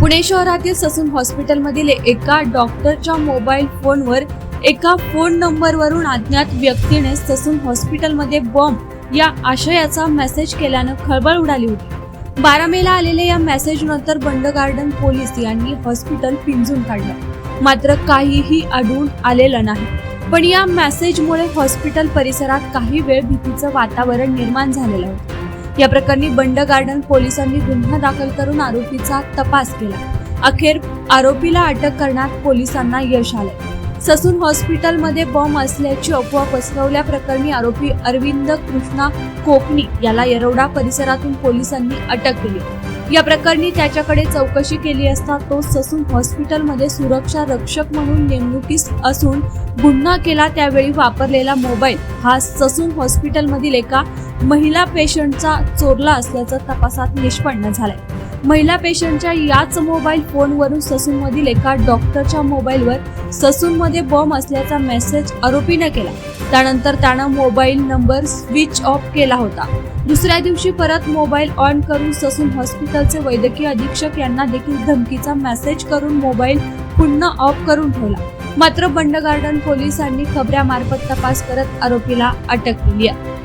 पुणे शहरातील ससून हॉस्पिटलमधील एका डॉक्टरच्या मोबाईल फोनवर एका फोन नंबरवरून अज्ञात व्यक्तीने ससून हॉस्पिटलमध्ये बॉम्ब या आशयाचा मेसेज केल्यानं खळबळ उडाली होती. बारा मेला आलेल्या या मेसेजनंतर बंड गार्डन पोलीस यांनी हॉस्पिटल पिंजून काढलं. मात्र काहीही आढळून आलेलं नाही. पण या मेसेजमुळे हॉस्पिटल परिसरात काही वेळ भीतीचं वातावरण निर्माण झालेलं होतं. या प्रकरणी बंड गार्डन पोलिसांनी गुन्हा दाखल करून आरोपीचा तपास केला. अखेर आरोपीला अटक करण्यात पोलिसांना यश आले ससून हॉस्पिटलमध्ये बॉम्ब असल्याची अफवा पसरवल्या प्रकरणी आरोपी अरविंद कृष्णा कोकणी याला येरवडा परिसरातून पोलिसांनी अटक केली. या प्रकरणी त्याच्याकडे चौकशी केली असता तो ससून हॉस्पिटलमध्ये सुरक्षा रक्षक म्हणून नेमणुकीस असून गुन्हा केला त्यावेळी वापरलेला मोबाईल हा ससून हॉस्पिटलमधील एका महिला पेशंटचा चोरला असल्याचं तपासात निष्पन्न झालंय. महिला पेशंटच्या याच मोबाईल फोनवरून ससूनमधील एका डॉक्टरच्या मोबाईलवर ससूनमध्ये बॉम्ब असल्याचा मेसेज आरोपीनं केला. त्यानंतर त्यानं मोबाईल नंबर स्विच ऑफ केला होता. दुसऱ्या दिवशी परत मोबाईल ऑन करून ससून हॉस्पिटलचे वैद्यकीय अधीक्षक यांना देखील धमकीचा मेसेज करून मोबाईल पुन्हा ऑफ करून ठेवला. मात्र बंड गार्डन पोलिसांनी खबऱ्यामार्फत तपास करत आरोपीला अटक केली आहे.